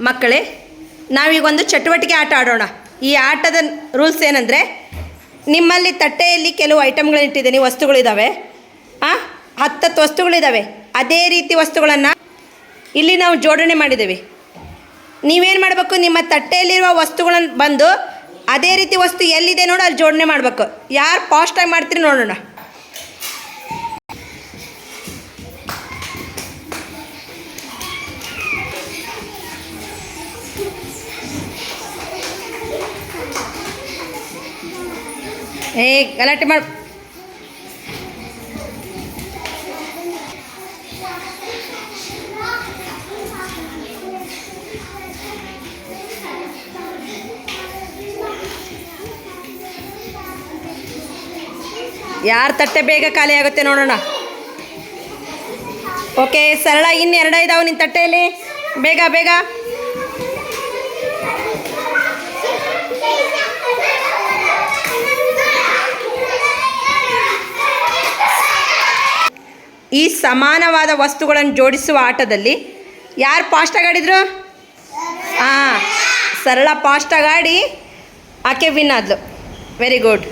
ಮಕ್ಕಳೇ ನಾವೀಗೊಂದು ಚಟುವಟಿಕೆ ಆಟ ಆಡೋಣ. ಈ ಆಟದ ರೂಲ್ಸ್ ಏನಂದರೆ, ನಿಮ್ಮಲ್ಲಿ ತಟ್ಟೆಯಲ್ಲಿ ಕೆಲವು ಐಟಮ್ಗಳು ಇಟ್ಟಿದ್ದೀನಿ ವಸ್ತುಗಳಿದ್ದಾವೆ ಆ, ಹತ್ತತ್ತು ವಸ್ತುಗಳಿದ್ದಾವೆ ಅದೇ ರೀತಿ ವಸ್ತುಗಳನ್ನು ಇಲ್ಲಿ ನಾವು ಜೋಡಣೆ ಮಾಡಿದ್ದೀವಿ ನೀವೇನು ಮಾಡಬೇಕು? ನಿಮ್ಮ ತಟ್ಟೆಯಲ್ಲಿರುವ ವಸ್ತುಗಳನ್ನು ಬಂದು ಅದೇ ರೀತಿ ವಸ್ತು ಎಲ್ಲಿದೆ ನೋಡು, ಅಲ್ಲಿ ಜೋಡಣೆ ಮಾಡಬೇಕು. ಯಾರು ಫಾಸ್ಟಾಗಿ ಮಾಡ್ತೀರಿ ನೋಡೋಣ. ಏ, ಗಲಾಟೆ ಮಾಡ. ಯಾರ ತಟ್ಟೆ ಬೇಗ ಖಾಲಿ ಆಗುತ್ತೆ ನೋಡೋಣ. ಓಕೆ ಸರಳ ಇನ್ನೆರಡ ಇದಾವೆ ನಿನ್ನ ತಟ್ಟೆಯಲ್ಲಿ. ಬೇಗ ಬೇಗ. ಈ ಸಮಾನವಾದ ವಸ್ತುಗಳನ್ನು ಜೋಡಿಸುವ ಆಟದಲ್ಲಿ ಯಾರು ಫಾಸ್ಟಾಗಿ ಆಡಿದ್ರು ಹಾಂ ಸರಳ ಫಾಸ್ಟಾಗಿ ಆಡಿ ಆಕೆ ವಿನ್ ಆದ್ಲು. Very good